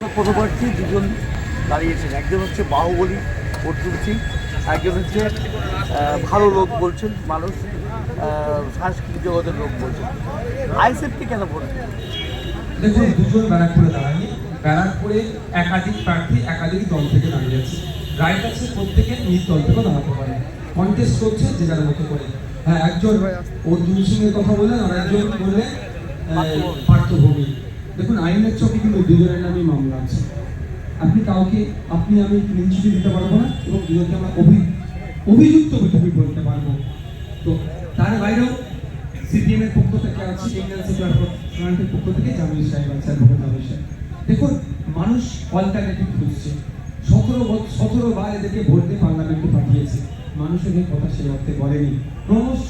পদপ্রার্থী দুজন দাঁড়িয়েছেন। একজন হচ্ছে বাহুবলী অর্জুন সিং একজন হচ্ছে ভালো লোক বলছেন, মানুষ সাংস্কৃতিক জগতের লোক বলছেন। আইসেফকে কেন দিলেন? দেখুন, দুজন ব্যারাকপুরে দাঁড়ায়নি। ব্যারাকপুরে একাধিক প্রার্থী একাধিক দল থেকে দাঁড়িয়েছে রাইট আছে প্রত্যেকে নিজ দল থেকে দাঁড়াতে পারে। কন্টেস্ট করছে যে যার মতো করে। হ্যাঁ একজন অর্জুন সিং এর কথা বললেন, আর একজন বললেন পার্থভূমি দেখুন, আইনের চোখে কিন্তু দুজনের নামই মামলা আছে। আপনি কাউকে, আপনি, আমি ক্লিন চিঠি দিতে পারব না এবং দুজনকে আমরা অভি, অভিযুক্ত বলে বলতে পারব। তো তার বাইরেও সিপিএম এর পক্ষ থেকে আছে, ইন্ডিয়ান ফ্রন্টের পক্ষ থেকে জামিল সাহেব আছে অ্যাডভোকেট জামিল সাহেব। দেখুন, মানুষ অল্টারনেটিভ খুঁজছে। সতেরো সতেরো বার এদেরকে ভোট দিয়ে পার্লামেন্টে পাঠিয়েছে। মানুষের কথা সে অর্থে বলেনি ক্রমশ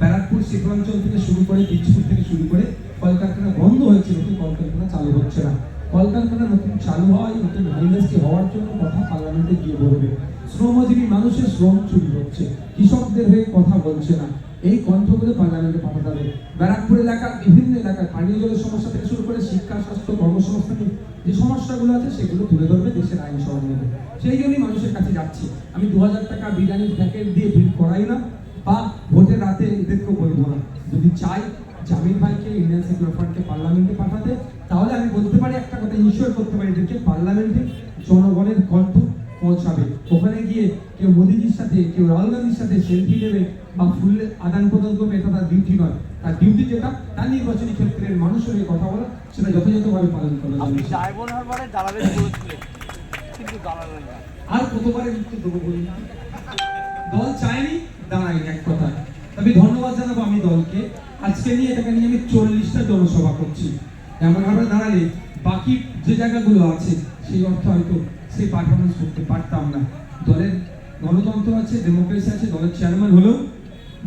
ব্যারাকপুর শিল্পাঞ্চল থেকে শুরু করে বিজপুর থেকে শুরু করে কলকারখানা বন্ধ হয়েছে, নতুন কলকারখানা চালু হচ্ছে না। কলকারখানা নতুন চালু হওয়ায় নতুন ইন্ডাস্ট্রি হওয়ার জন্য কথা পার্লামেন্টে গিয়ে বলবে। শ্রমজীবী মানুষের শ্রম চুরি হচ্ছে, কৃষকদের হয়ে কথা বলছে না। এই কণ্ঠগুলো পার্লামেন্টে পাঠাতে হবে। ব্যারাকপুর এলাকার বিভিন্ন এলাকার পানীয় জলের সমস্যা থেকে শুরু করে শিক্ষা, স্বাস্থ্য কর্মসংস্থানের যে সমস্যাগুলো আছে, সেগুলো তুলে ধরবে দেশের আইন সরঞ্জামে সেই জন্যই মানুষের কাছে যাচ্ছি। আমি দু হাজার টাকা বিরিয়ানির প্যাকেট দিয়ে ভিড় করাই না, বা ভোটের রাতে এদেরকেও বলব না। যদি চাই জামির ভাইকে ইন্ডিয়ান সেকুলার ফ্রন্টকে পার্লামেন্টে পাঠাতে তাহলে আমি বলতে পারি একটা কথা ইনশিওর করতে পারি এদেরকে পার্লামেন্টে। জনগণের কণ্ঠ পৌঁছাবে। ওখানে গিয়ে কেউ মোদিজির সাথে কেউ রাহুল গান্ধীর সাথে সেলফি নেবে বা ফুল আদান প্রদান করবে এটা তার ডিউটি নয়। তার ডিউটি যেটা তার নির্বাচনী ক্ষেত্রের মানুষের হয়ে কথা বলা সেটা যথাযথভাবে পালন করা যাবে। আর কতবারের উত্তর দেবো বলুন? দল চায়নি? দাঁড়ায়নি এক কথায়। তবে ধন্যবাদ জানাব আমি দলকে। আজকে নিয়ে এটাকে নিয়ে আমি চল্লিশটা জনসভা করছি। এমন ভাবে দাঁড়ালে বাকি যে জায়গাগুলো আছে, সেই অর্থ হয়তো সেই পারফরমেন্স করতে পারতাম না। দলের গণতন্ত্র আছে ডেমোক্রেসি আছে, দলের চেয়ারম্যান হলেও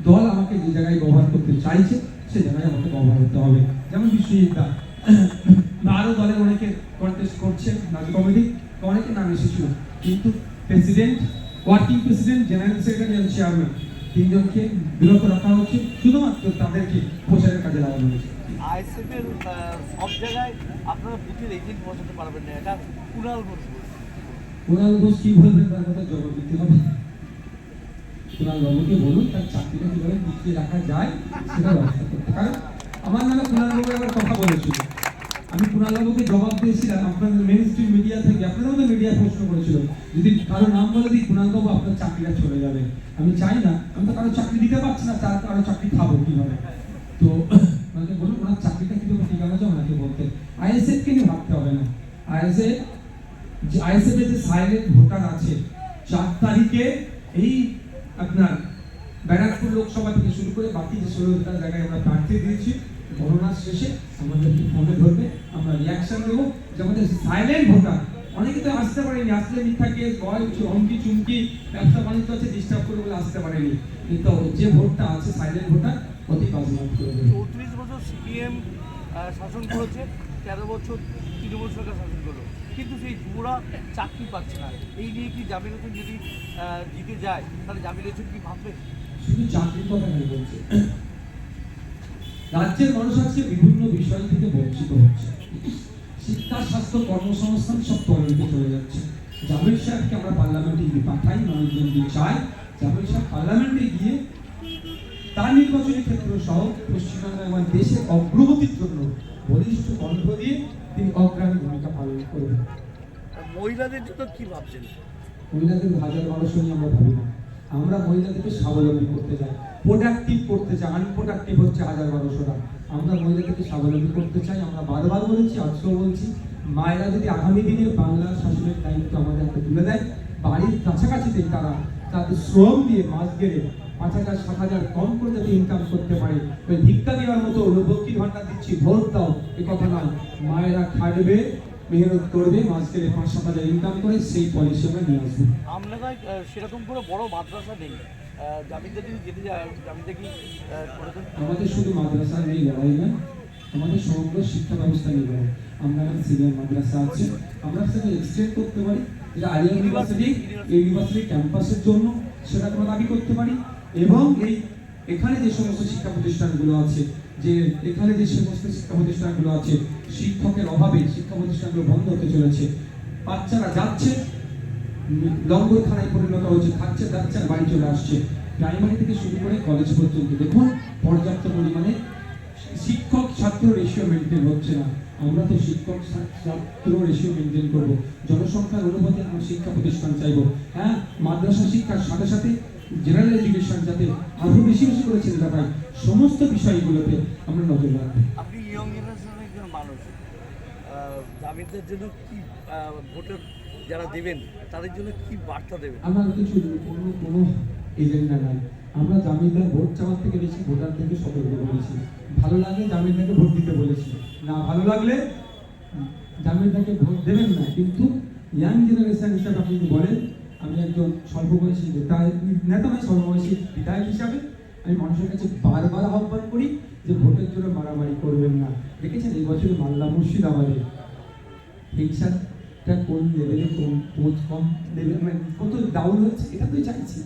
দল আমাকে যে জায়গায় ব্যবহার করতে চাইছে, সে জায়গায় আমাকে ব্যবহার করতে হবে। যেমন বিশ্বজিৎ দা। আরও দলের অনেকে কন্টেস্ট করছে রাজ্য কমিটি, অনেকে নাম এসেছিল। কিন্তু president working president general secretary chairman তিনজনকে বিরত রাখা হচ্ছে শুধুমাত্র তাদেরকে প্রচারের কাজে লাগানো হয়েছে। আইএসএফের সব জায়গায় আপনারা বুথের এজেন্ট পৌঁছাতে পারবেন না এটা কুণাল ঘোষ বলছে। কুণাল ঘোষ কি বলবেন? তার কথা জবাব দিতে হবে। কুণাল বাবুকে বলুন তার চাকরিটা কীভাবে টিকিয়ে রাখা যায় সেটা ব্যবস্থা করতে। কারণ আমার নামে কুণাল বাবু কথা বলেছিল। আমি কুণাল বাবুকে জবাব দিয়েছিলাম, আপনাদের মেন স্ট্রিম মিডিয়া থেকে আপনাদের মধ্যে মিডিয়া প্রশ্ন করেছিল যদি কারও নাম বলে দিই কুণাল বাবু, আপনার চাকরিটা চলে যাবে। আমি চাই না, আমি তো কারও চাকরি দিতে পারছি না, তার কারও চাকরি খাব কীভাবে? তো, ওনাকে বলুন, ওনার চাকরিটা কীভাবে টিকানো যায় ওনাকে বলতে। আইএসএফ কে নিয়ে ভাবতে হবে না। আইএসএফ, যে আইএসএফ যে সাইলেন্ট ভোটার আছে, চার তারিখে এই আপনার ব্যারাকপুর লোকসভা থেকে শুরু করে বাকি যে ষোলোটা জায়গায় আমরা প্রার্থী দিয়েছি গণনা শেষে আমাদেরকে ফোনে ধরবে, আমরা রিয়াকশন দেবো যে আমাদের সাইলেন্ট ভোটার, অনেকে তো আসতে পারেনি, আসলে মিথ্যা কেস ভয় হমকি, চুমকি, ব্যবসা বাণিজ্য আছে ডিস্টার্ব করে বলে আসতে পারেনি। কিন্তু যে ভোটটা আছে সাইলেন্ট ভোটার, অতি বাজেয়াপ্ত করে দেবে। চৌত্রিশ বছর সিপিএম শাসন করেছে, তেরো বছর তৃণমূল সরকার শাসন করল। কিন্তু সেই যুবরা চাকরি পাচ্ছে না। এই নিয়ে কি জামির হোসেন যদি জিতে যায়, তাহলে জামির হোসেন কি ভাববে শুধু চাকরির কথা কেন বলছে। রাজ্যের মানুষ আজকে বিভিন্ন বিষয় থেকে বঞ্চিত হচ্ছে। শিক্ষা স্বাস্থ্য কর্মসংস্থান সব তরলিতে চলে যাচ্ছে। জামিল সাহেবকে আমরা পার্লামেন্টে গিয়ে পাঠাই মানুষজন যে চায়। জামিল সাহেব পার্লামেন্টে গিয়ে তার নির্বাচনী ক্ষেত্র সহ পশ্চিমবঙ্গ এবং দেশের অগ্রগতির জন্য বলিষ্ঠ কণ্ঠ দিয়ে তিনি অগ্রণী ভূমিকা পালন করবেন। মহিলাদের জন্য কি ভাবছেন? মহিলাদের হাজার বারোশো নিয়ে আমরা ভাবি না। আমরা মহিলাদেরকে স্বাবলম্বী করতে চাই প্রোডাক্টিভ করতে চাই আনপ্রোডাক্টিভ হচ্ছে হাজার বারোশোটা আমরা মহিলাদেরকে স্বাবলম্বী করতে চাই, আমরা বারবার বলেছি, আজকেও বলছি, মায়েরা যদি আগামী দিনে বাংলার শাসনের দায়িত্ব আমাদের হাতে তুলে দেয়, বাড়ির কাছাকাছিতে তারা তাদের শ্রম দিয়ে মাছ গেড়ে পাঁচ হাজার, সাত হাজার কম করে যাতে ইনকাম করতে পারে। ওই ভিক্ষা দেওয়ার মতো লক্ষ্মী ভান্ডার দিচ্ছি, ভোট দাও, এ কথা নয়। মায়েরা খাটবে মেহনত করবে মাস গেলে পাঁচ সাত হাজার ইনকাম করে সেই পলিসি আমরা নিয়ে আসব। আমলাগায় সেরকম কোনো বড় মাদ্রাসা নেই। করে? আমাদের শুধু মাদ্রাসা নেই লড়াই না আমাদের সমগ্র শিক্ষা ব্যবস্থা নিয়ে লড়াই। আমরা সিনিয়র মাদ্রাসা আছে। আমরা সেটা এক্সটেন্ড করতে পারি। যেটা আলিয়া ইউনিভার্সিটি ইউনিভার্সিটি ক্যাম্পাসের জন্য সেটা আমরা দাবি করতে পারি। এবং এই এখানে যে সমস্ত শিক্ষা প্রতিষ্ঠানগুলো আছে যে এখানে যে সমস্ত শিক্ষা প্রতিষ্ঠানগুলো আছে, শিক্ষকের অভাবে শিক্ষা প্রতিষ্ঠানগুলো বন্ধ হতে চলেছে। বাচ্চারা যাচ্ছে লঙ্গরখানায় পরিণত হচ্ছে খাচ্ছে যাচ্ছে বাড়ি চলে আসছে। প্রাইমারি থেকে শুরু করে কলেজ পর্যন্ত। দেখুন, পর্যাপ্ত পরিমাণে শিক্ষক ছাত্র রেশিও মেনটেন হচ্ছে না। আমরা তো শিক্ষক ছাত্র রেশিও মেনটেন করব। জনসংখ্যার অনুপাতে আমরা শিক্ষা প্রতিষ্ঠান চাইব। হ্যাঁ মাদ্রাসা শিক্ষার সাথে সাথে জেনারেল এডুকেশন যাতে আরও বেশি বেশি করে ছেলেরা পায়। সমস্ত বিষয়গুলোতে আমরা নজর রাখব। আপনি ইয়ং জেনারেশনের একজন মানুষ। জামিনদের জন্য কি ভোটের যারা দেবেন তাদের জন্য কি বার্তা দেবেন? আমার কিছু কোনো কোনো এজেন্ডা নাই। আমরা জামিনদার ভোট চাওয়ার থেকে বেশি ভোটারদেরকে সতর্ক করেছি। ভালো লাগলে জামিনদারকে ভোট দিতে বলেছি। না ভালো লাগলে জামিনদারকে ভোট দেবেন না। কিন্তু ইয়াং জেনারেশন হিসাবে আপনি যদি বলেন আমি একজন স্বল্প বয়সী নেতা নেতা নয় স্বল্প বয়সী বিধায়ক হিসাবে আমি মানুষের কাছে বারবার আহ্বান করি যে ভোটের জন্য মারামারি করবেন না। দেখেছেন এই বছর মাল্লা মুর্শিদাবাদে হিংসাটা কোন লেভেলে কোন কোচ কম লেভেল মানে কত ডাউন হচ্ছে এটা তো চাইছি।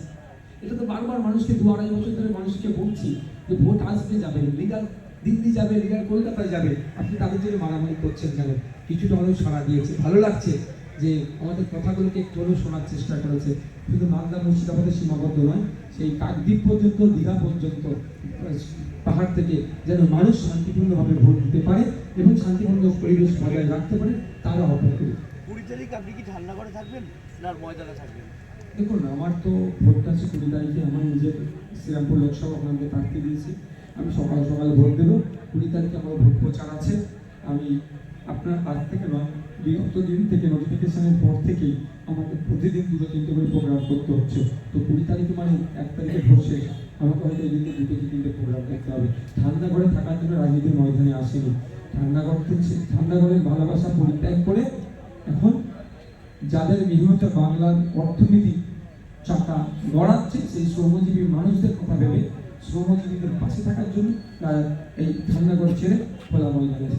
এটা তো বারবার মানুষকে দু আড়াই বছর ধরে মানুষকে বলছি যে ভোট আসবে যাবে লিগাল দিল্লি যাবে লিগাল কলকাতায় যাবে। আপনি তাদের জন্য মারামারি করছেন কেন? কিছুটা হলেও সাড়া দিয়েছে, ভালো লাগছে। যে আমাদের কথাগুলোকে একটু হলেও শোনার চেষ্টা করেছে। শুধু মালদা মুর্শিদাবাদে সীমাবদ্ধ নয় সেই কাকদ্বীপ পর্যন্ত দীঘা পর্যন্ত পাহাড় থেকে যেন মানুষ শান্তিপূর্ণভাবে ভোট দিতে পারে এবং শান্তিপূর্ণ পরিবেশ বজায় রাখতে পারে তার আহ্বান করি। কুড়ি তারিখ আপনি কি ঠান্ডা করে থাকবেন না ময়দানে থাকবেন? দেখুন আমার তো ভোটটা আছে কুড়ি তারিখে আমার নিজের শ্রীরামপুর লোকসভা আপনাকে প্রার্থী দিয়েছি। আমি সকাল সকালে ভোট দেবো। কুড়ি তারিখে আমার ভোট প্রচার আছে। আমি আপনার আজ থেকে নয় বিগত দিন থেকে নোটিফিকেশনের পর থেকেই আমাকে প্রতিদিন দুটো, তিনটে করে প্রোগ্রাম করতে হচ্ছে। তো কুড়ি তারিখে মানে এক তারিখে ভোট আমাকে হয়তো এই দিনকে দুটো, তিনটে প্রোগ্রাম করতে হবে। ঠান্ডা ঘরে থাকার জন্য রাজনীতির ময়দানে আসেনি। ঠান্ডা ঘর থেকে ঠান্ডা ঘরের ভালোবাসা পরিত্যাগ করে এখন যাদের মেহনতে বাংলার অর্থনীতি চাকা গড়াচ্ছে সেই শ্রমজীবী মানুষদের কথা ভেবে শ্রমজীবীদের পাশে থাকার জন্য এই ঠান্ডাঘর ছেড়ে খোলা ময়দানে।